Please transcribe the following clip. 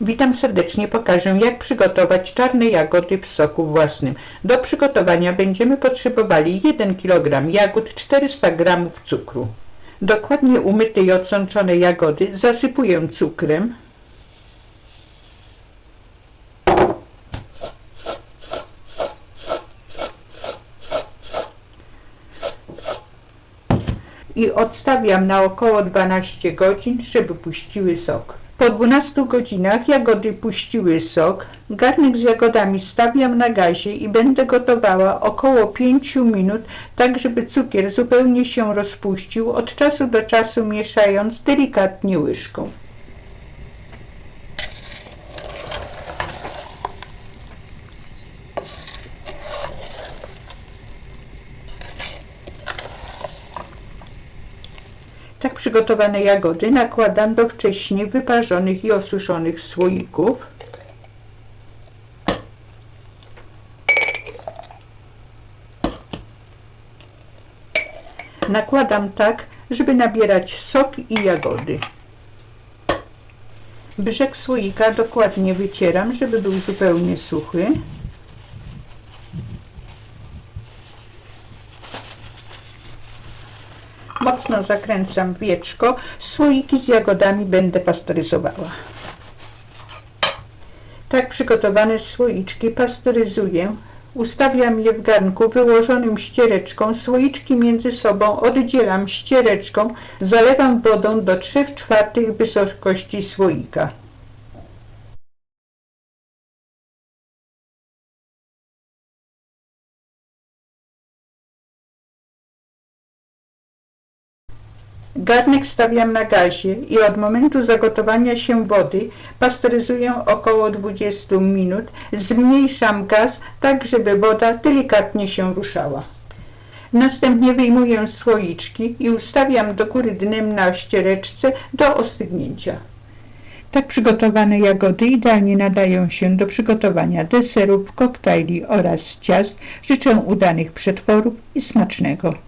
Witam serdecznie, pokażę jak przygotować czarne jagody w soku własnym. Do przygotowania będziemy potrzebowali 1 kg jagód, 400 g cukru. Dokładnie umyte i odsączone jagody zasypuję cukrem. i odstawiam na około 12 godzin, żeby puściły sok. Po 12 godzinach jagody puściły sok. Garnek z jagodami stawiam na gazie i będę gotowała około 5 minut, tak żeby cukier zupełnie się rozpuścił, od czasu do czasu mieszając delikatnie łyżką. Tak przygotowane jagody nakładam do wcześniej wyparzonych i osuszonych słoików. Nakładam tak, żeby nabierać sok i jagody. Brzeg słoika dokładnie wycieram, żeby był zupełnie suchy. Mocno zakręcam wieczko. Słoiki z jagodami będę pasteryzowała. Tak przygotowane słoiczki pasteryzuję. Ustawiam je w garnku wyłożonym ściereczką. Słoiczki między sobą oddzielam ściereczką. Zalewam wodą do 3 czwartych wysokości słoika. Garnek stawiam na gazie i od momentu zagotowania się wody pasteryzuję około 20 minut. Zmniejszam gaz tak, żeby woda delikatnie się ruszała. Następnie wyjmuję słoiczki i ustawiam do góry dnem na ściereczce do ostygnięcia. Tak przygotowane jagody idealnie nadają się do przygotowania deserów, koktajli oraz ciast. Życzę udanych przetworów i smacznego.